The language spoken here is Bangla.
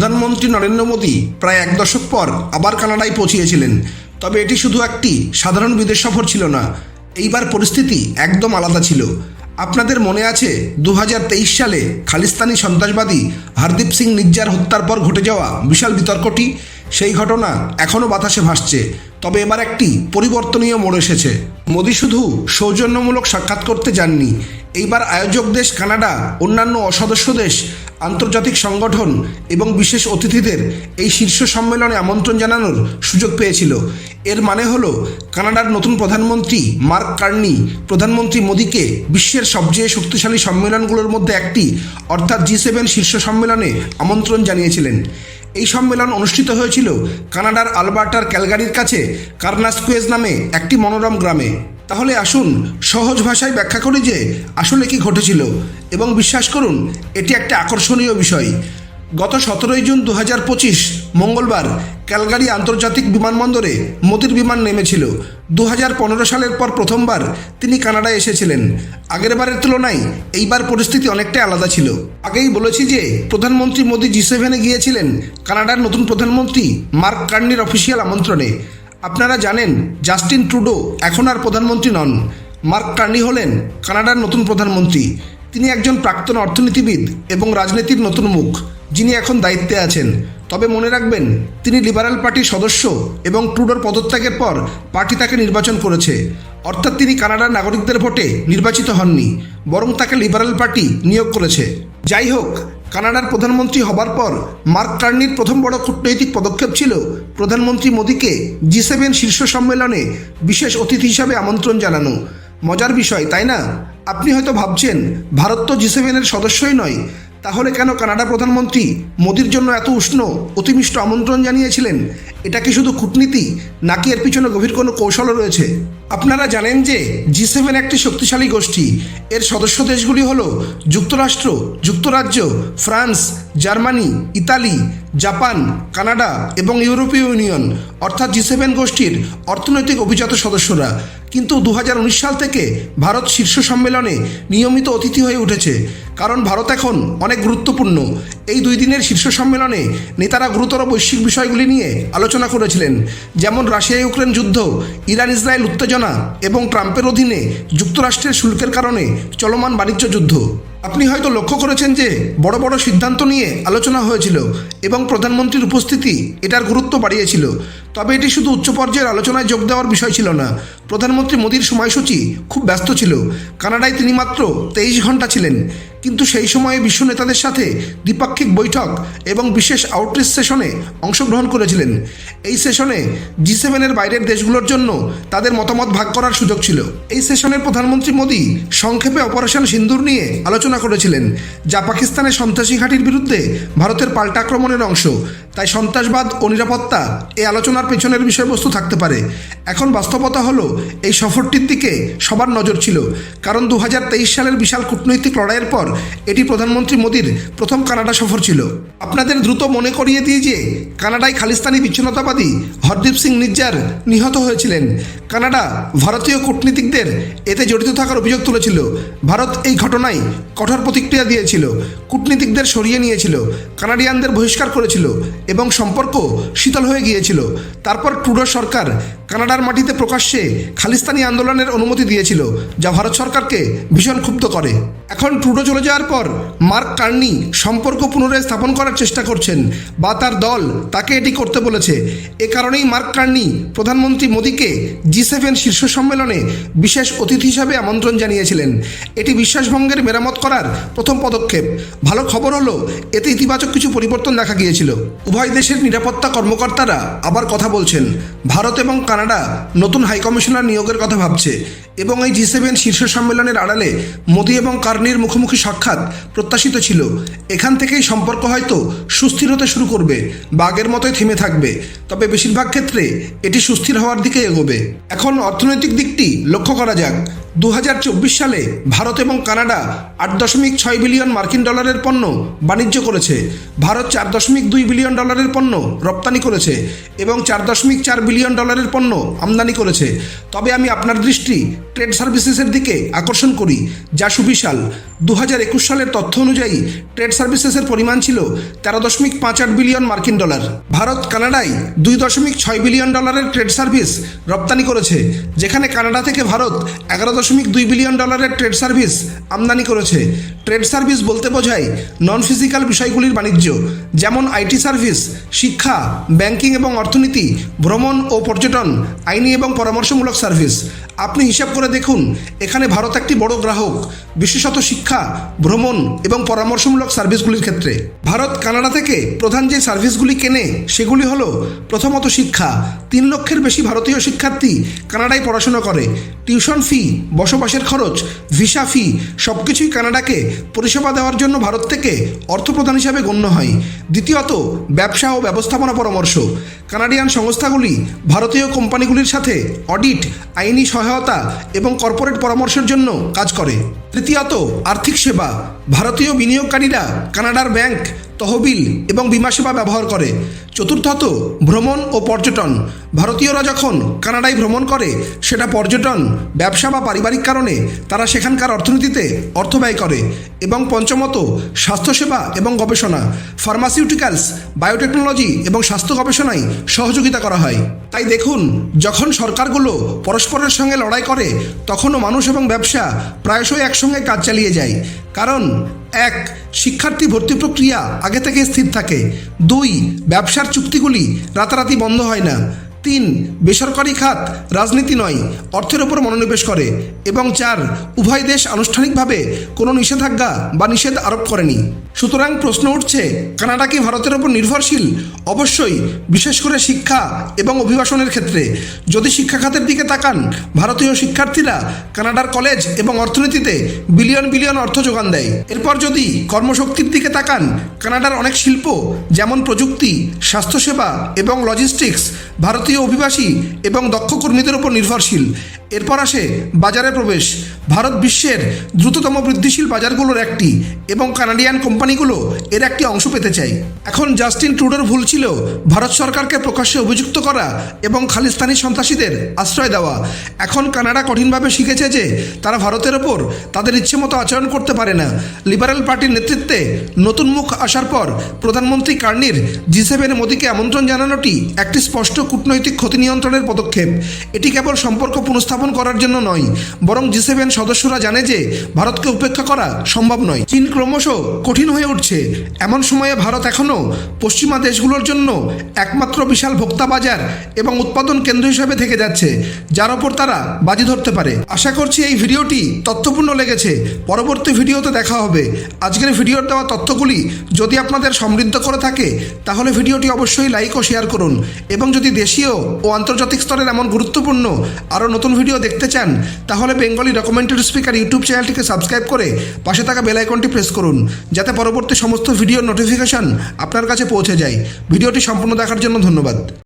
প্রধানমন্ত্রী নরেন্দ্র মোদী প্রায় এক দশক পর আবার কানাডায় পৌঁছিয়েছিলেন। তবে এটি শুধু একটি সাধারণ বিদেশ সফর ছিল না, এইবার পরিস্থিতি একদম আলাদা ছিল। আপনাদের মনে আছে দু হাজার তেইশ সালে খালিস্তানি সন্ত্রাসবাদী হরদীপ সিং নিজ্জার হত্যার পর ঘটে যাওয়া বিশাল বিতর্কটি? সেই ঘটনা এখনও বাতাসে ভাসছে, তবে এবার একটি পরিবর্তনীয় মোড় এসেছে। মোদী শুধু সৌজন্যমূলক সাক্ষাৎ করতে যাননি, এইবার আয়োজক দেশ কানাডা, অন্যান্য অসদস্য দেশ, আন্তর্জাতিক সংগঠন এবং বিশেষ অতিথিদের এই শীর্ষ সম্মেলনে আমন্ত্রণ জানানোর সুযোগ পেয়েছিল। এর মানে হল, কানাডার নতুন প্রধানমন্ত্রী মার্ক কার্নি প্রধানমন্ত্রী মোদীকে বিশ্বের সবচেয়ে শক্তিশালী সম্মেলনগুলোর মধ্যে একটি, অর্থাৎ জি সেভেন শীর্ষ সম্মেলনে আমন্ত্রণ জানিয়েছিলেন। এই সম্মেলন অনুষ্ঠিত হয়েছিল কানাডার আলবার্টার ক্যালগারির কাছে, কার্নাসকুয়েজ নামে একটি মনোরম গ্রামে। তাহলে আসুন, সহজ ভাষায় ব্যাখ্যা করি যে আসলে কি ঘটেছিল এবং বিশ্বাস করুন, এটি একটা আকর্ষণীয় বিষয়। গত সতেরোই জুন দু হাজার পঁচিশ মঙ্গলবার ক্যালগারি আন্তর্জাতিক বিমানবন্দরে মোদির বিমান নেমেছিল। দু হাজার পনেরো সালের পর প্রথমবার তিনি কানাডায় এসেছিলেন। আগের বারের তুলনায় এইবার পরিস্থিতি অনেকটাই আলাদা ছিল। আগেই বলেছি যে, প্রধানমন্ত্রী মোদি জি সেভেনে গিয়েছিলেন কানাডার নতুন প্রধানমন্ত্রী মার্ক কার্নির অফিসিয়াল আমন্ত্রণে। আপনারা জানেন, জাস্টিন ট্রুডো এখন আর প্রধানমন্ত্রী নন। মার্ক কার্নি হলেন কানাডার নতুন প্রধানমন্ত্রী। তিনি একজন প্রাক্তন অর্থনীতিবিদ এবং রাজনীতির নতুন মুখ, যিনি এখন দায়িত্বে আছেন। তবে মনে রাখবেন, তিনি লিবারাল পার্টির সদস্য এবং ট্রুডোর পদত্যাগের পর পার্টি তাকে নির্বাচন করেছে। অর্থাৎ তিনি কানাডার নাগরিকদের ভোটে নির্বাচিত হননি, বরং তাকে লিবারাল পার্টি নিয়োগ করেছে। যাই হোক, কানাডার প্রধানমন্ত্রী হবার পর মার্ক টার্নির প্রথম বড় কূটনৈতিক পদক্ষেপ ছিল প্রধানমন্ত্রী মোদীকে জি সেভেন শীর্ষ সম্মেলনে বিশেষ অতিথি হিসাবে আমন্ত্রণ জানানো। মজার বিষয়, তাই না? আপনি হয়তো ভাবছেন, ভারত তো জি সেভেনের সদস্যই নয়। তাহলে কেন কানাডা প্রধানমন্ত্রী মোদির জন্য এত উষ্ণ অতিমিষ্ট আমন্ত্রণ জানিয়েছিলেন? এটা কি শুধু কূটনীতি, নাকি এর পিছনে গভীর কোনো কৌশলও রয়েছে? আপনারা জানেন যে জি সেভেন একটি শক্তিশালী গোষ্ঠী। এর সদস্য দেশগুলি হল যুক্তরাষ্ট্র, যুক্তরাজ্য, France, Germany, Italy, Japan, Canada এবং ইউরোপীয় ইউনিয়ন। অর্থাৎ জি সেভেন গোষ্ঠীর অর্থনৈতিক অভিজাত সদস্যরা। কিন্তু দু হাজার উনিশ সাল থেকে ভারত শীর্ষ সম্মেলনে নিয়মিত অতিথি হয়ে উঠেছে। কারণ ভারত এখন অনেক গুরুত্বপূর্ণ। এই দুই দিনের শীর্ষ সম্মেলনে নেতারা গুরুতর বৈশ্বিক বিষয়গুলি নিয়ে আলোচনা করেছিলেন, যেমন রাশিয়া ইউক্রেন যুদ্ধ ইরান ইসরায়েল উত্তেজনা এবং ট্রাম্পের অধীনে যুক্তরাষ্ট্রের শুল্কের কারণে চলমান বাণিজ্য যুদ্ধ। আপনি হয়তো লক্ষ্য করেছেন যে বড় বড় সিদ্ধান্ত নিয়ে আলোচনা হয়েছিল এবং প্রধানমন্ত্রীর উপস্থিতি এটার গুরুত্ব বাড়িয়েছিল। তবে এটি শুধু উচ্চ পর্যায়ের আলোচনায় যোগ দেওয়ার বিষয় ছিল না। প্রধানমন্ত্রী মোদীর সময়সূচি খুব ব্যস্ত ছিল। কানাডায় তিনি মাত্র তেইশ ঘণ্টা ছিলেন। কিন্তু সেই সময়ে বিশ্ব নেতাদের সাথে দ্বিপাক্ষিক বৈঠক এবং বিশেষ আউটরিচ সেশনে অংশগ্রহণ করেছিলেন। এই সেশনে জি সেভেনের বাইরের দেশগুলোর জন্য তাদের মতামত ভাগ করার সুযোগ ছিল। এই সেশনে প্রধানমন্ত্রী মোদী সংক্ষেপে অপারেশন সিন্দুর নিয়ে আলোচনা করেছিলেন, যা পাকিস্তানের সন্ত্রাসী ঘাঁটির বিরুদ্ধে ভারতের পাল্টা আক্রমণের অংশ। তাই সন্ত্রাসবাদ ও নিরাপত্তা এই আলোচনার পেছনের বিষয়বস্তু থাকতে পারে। এখন বাস্তবতা হলো, এই সফরটির দিকে সবার নজর ছিল, কারণ দু হাজার তেইশ সালের বিশাল কূটনৈতিক লড়াইয়ের পর এটি প্রধানমন্ত্রী মোদীর প্রথম কানাডা সফর ছিল। আপনাদের দ্রুত মনে করিয়ে দিয়ে যে, কানাডায় খালিস্তানি বিচ্ছিন্নতাবাদী হরদীপ সিং নিজ্জার নিহত হয়েছিলেন। কানাডা ভারতীয় কূটনীতিকদের এতে জড়িত থাকার অভিযোগ তুলেছিল। ভারত এই ঘটনায় কঠোর প্রতিক্রিয়া দিয়েছিল, কূটনীতিকদের সরিয়ে নিয়েছিল, কানাডিয়ানদের বহিষ্কার করেছিল এবং সম্পর্ক শীতল হয়ে গিয়েছিল। তারপর ট্রুডো সরকার কানাডার মাটিতে প্রকাশ্যে খালিস্তানি আন্দোলনের অনুমতি দিয়েছিল, যা ভারত সরকারকে ভীষণ ক্ষুব্ধ করে। এখন ট্রুডো চলে যাওয়ার পর মার্ক কার্নি সম্পর্ক পুনরায় স্থাপন করার চেষ্টা করছেন, বা তার দল তাকে এটি করতে বলেছে। এ কারণেই মার্ক কার্নি প্রধানমন্ত্রী মোদীকে জি সেভেন শীর্ষ সম্মেলনে বিশেষ অতিথি হিসাবে আমন্ত্রণ জানিয়েছিলেন। এটি বিশ্বাসভঙ্গের মেরামত করার প্রথম পদক্ষেপ। ভালো খবর হলো, এতে ইতিবাচক কিছু পরিবর্তন দেখা গিয়েছিল। উভয় দেশের নিরাপত্তা কর্মকর্তারা আবার কথা বলছেন, ভারত এবং কানাডা নতুন হাইকমিশনার নিয়োগের কথা ভাবছে এবং এই জি সেভেন শীর্ষ সম্মেলনের আড়ালে মোদী এবং কার্নির মুখোমুখি সাক্ষাৎ প্রত্যাশিত ছিল। এখান থেকেই সম্পর্ক হয়তো সুস্থির হতে শুরু করবে বা আগের মতোই থেমে থাকবে। তবে বেশিরভাগ ক্ষেত্রে এটি সুস্থির হওয়ার দিকে এগোবে। এখন অর্থনৈতিক দিকটি লক্ষ্য করা যাক। দু হাজার চব্বিশ সালে ভারত এবং কানাডা আট দশমিক ছয় বিলিয়ন মার্কিন ডলারের পণ্য বাণিজ্য করেছে। ভারত চার দশমিক দুই বিলিয়ন ডলারের পণ্য রপ্তানি করেছে এবং চার দশমিক চার বিলিয়ন ডলারের পণ্য পণ্য আমদানি করেছে। তবে আমি আপনার দৃষ্টি ট্রেড সার্ভিসেসের দিকে আকর্ষণ করি, যা সুবিশাল। দু হাজার একুশ সালের তথ্য অনুযায়ী ট্রেড সার্ভিসেসের পরিমাণ ছিল তেরো দশমিক পাঁচ আট বিলিয়ন মার্কিন ডলার। ভারত কানাডায় দুই দশমিক ছয় বিলিয়ন ডলারের ট্রেড সার্ভিস রপ্তানি করেছে, যেখানে কানাডা থেকে ভারত এগারো দশমিক দুই বিলিয়ন ডলারের ট্রেড সার্ভিস আমদানি করেছে। ট্রেড সার্ভিস বলতে বোঝায় নন ফিজিক্যাল বিষয়গুলির বাণিজ্য, যেমন আইটি সার্ভিস, শিক্ষা, ব্যাংকিং এবং অর্থনীতি, ভ্রমণ ও পর্যটন। আইনি এবং পরামর্শমূলক সার্ভিস। আপনি হিসাব করে দেখুন এখানে ভারত একটি বড় গ্রাহক। বিশেষত শিক্ষা, ভ্রমণ এবং পরামর্শমূলক সার্ভিসগুলির ক্ষেত্রে। ভারত, কানাডা থেকে প্রধান যে সার্ভিসগুলি কেনে, সেগুলি হলো, প্রথমত শিক্ষা। তিন লক্ষের বেশি ভারতীয় শিক্ষার্থী কানাডায় পড়াশোনা করে। টিউশন ফি, বসবাসের খরচ, ভিসা ফি সব কিছুই কানাডাকে পরিষেবা দেওয়ার জন্য ভারত থেকে অর্থ প্রদান হিসাবে গণ্য হয়। দ্বিতীয়ত, ব্যবসা ও ব্যবস্থাপনা পরামর্শ। কানাডিয়ান সংস্থাগুলি ভারতীয় কোম্পানিগুলির সাথে অডিট, আইনি সহায়তা এবং কর্পোরেট পরামর্শের জন্য কাজ করে। তৃতীয়ত আর্থিক সেবা। ভারতীয় বিনিয়োগকারীরা কানাডার ব্যাংক তহবিল এবং বিমা সেবা ব্যবহার করে। চতুর্থত ভ্রমণ ও পর্যটন। ভারতীয়রা যখন কানাডায় ভ্রমণ করে, সেটা পর্যটন, ব্যবসা বা পারিবারিক কারণে তারা সেখানকার অর্থনীতিতে অর্থ ব্যয় করে এবং পঞ্চমত স্বাস্থ্যসেবা এবং গবেষণা ফার্মাসিউটিক্যালস বায়োটেকনোলজি এবং স্বাস্থ্য গবেষণায় সহযোগিতা করা হয়। তাই দেখুন, যখন সরকারগুলো পরস্পরের সঙ্গে লড়াই করে, তখনও মানুষ এবং ব্যবসা প্রায়শই একসঙ্গে কাজ চালিয়ে যায়। কারণ এক, শিক্ষার্থী ভর্তি প্রক্রিয়া আগে থেকে স্থির থাকে। দুই, ব্যবসার চুক্তিগুলি রাতারাতি বন্ধ হয় না। তিন, বেসরকারি খাত রাজনীতি নয়, অর্থের ওপর মনোনিবেশ করে। এবং চার, উভয় দেশ আনুষ্ঠানিকভাবে কোনো নিষেধাজ্ঞা বা নিষেধ আরোপ করেনি। সুতরাং প্রশ্ন উঠছে, কানাডা কি ভারতের ওপর নির্ভরশীল? অবশ্যই, বিশেষ করে শিক্ষা এবং অভিবাসনের ক্ষেত্রে। যদি শিক্ষা খাতের দিকে তাকান, ভারতীয় শিক্ষার্থীরা কানাডার কলেজ এবং অর্থনীতিতে বিলিয়ন বিলিয়ন অর্থ যোগান দেয়। এরপর যদি কর্মশক্তির দিকে তাকান, কানাডার অনেক শিল্প, যেমন প্রযুক্তি, স্বাস্থ্যসেবা এবং লজিস্টিক্স, ভারতীয় অভিবাসী এবং দক্ষ কর্মীদের উপর নির্ভরশীল। এরপর আসে বাজারে প্রবেশ। ভারত বিশ্বের দ্রুততম বৃদ্ধিশীল বাজারগুলোর একটি এবং কানাডিয়ান কোম্পানিগুলো এর একটি অংশ পেতে চাই। এখন জাস্টিন ট্রুডোর ভুল ছিল। ভারত সরকারকে প্রকাশ্যে অভিযুক্ত করা এবং খালিস্তানি সন্ত্রাসীদের আশ্রয় দেওয়া। এখন কানাডা কঠিনভাবে শিখেছে যে তারা ভারতের ওপর তাদের ইচ্ছে মতো আচরণ করতে পারে না। লিবারেল পার্টির নেতৃত্বে নতুন মুখ আসার পর প্রধানমন্ত্রী কার্নির জি সেভেন মোদীকে আমন্ত্রণ জানানোটি একটি স্পষ্ট কূটনৈতিক ক্ষতি নিয়ন্ত্রণের পদক্ষেপ। এটি কেবল সম্পর্ক পুনঃস্থাপন করার জন্য নয়, বরং জি সেভেন সদস্যরা জানে যে ভারতকে উপেক্ষা করা সম্ভব নয়। চীন ক্রমশ কঠিন হয়ে উঠছে। এমন সময়ে ভারত এখনও পশ্চিমা দেশগুলোর জন্য একমাত্র বিশাল ভোক্তা বাজার এবং উৎপাদন কেন্দ্র হিসেবে থেকে যাচ্ছে, যার ওপর তারা বাজি ধরতে পারে। আশা করছি এই ভিডিওটি তথ্যপূর্ণ লেগেছে। পরবর্তী ভিডিওতে দেখা হবে। আজকের ভিডিওর দেওয়া তথ্যগুলি যদি আপনাদের সমৃদ্ধ করে থাকে, তাহলে ভিডিওটি অবশ্যই লাইক ও শেয়ার করুন। এবং যদি দেশীয় ও আন্তর্জাতিক স্তরের এমন গুরুত্বপূর্ণ আরও নতুন ভিডিও দেখতে চান, তাহলে বেঙ্গলি ডকুমেন্টারি স্পিকার ইউটিউব চ্যানেলটিকে সাবস্ক্রাইব করে পাশে থাকা বেল আইকনটি প্রেস করুন, যাতে পরবর্তী সমস্ত ভিডিওর নোটিফিকেশন আপনার কাছে পৌঁছে যায়। ভিডিওটি সম্পূর্ণ দেখার জন্য ধন্যবাদ।